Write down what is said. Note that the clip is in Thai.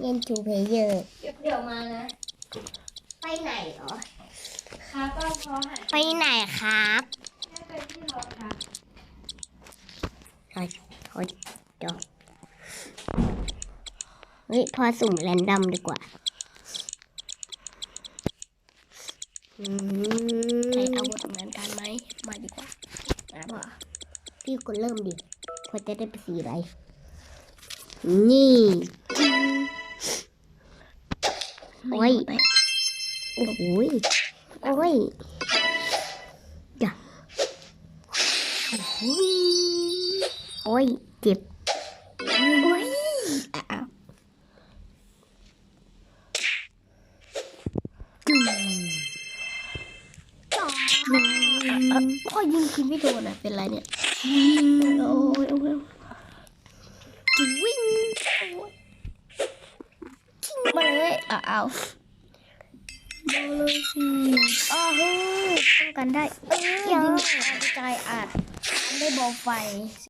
เล่นทูเพลเยอร์เดี๋ยวเดี๋ยวมานะ ไปไหนเหรอครับก็พอหันไปไหนครับแค่ไปที่รถครับถอยถอยจอดเฮ้ยพอสุ่มแรนดอมดีกว่าอืมใช้อาวุธเหมือนกันไหมมาดีกว่ามาป่ะพี่กดเริ่มดิพอจะได้ไปสีอะไรนี่ โอ้ย โอ้โหยโอ้ยจ้ะโอ้โหยโอ้ย เจ็บ โอ้ยอ้าวจุ่มพ่อยิงคิดไม่โดนอะ เป็นไรเนี่ย โอ้ มาเลยอ้าวอ้าวมาเลยสิอ้าวเฮ้ยป้องกันได้ เออยิงกระจายอาจได้บอลไฟ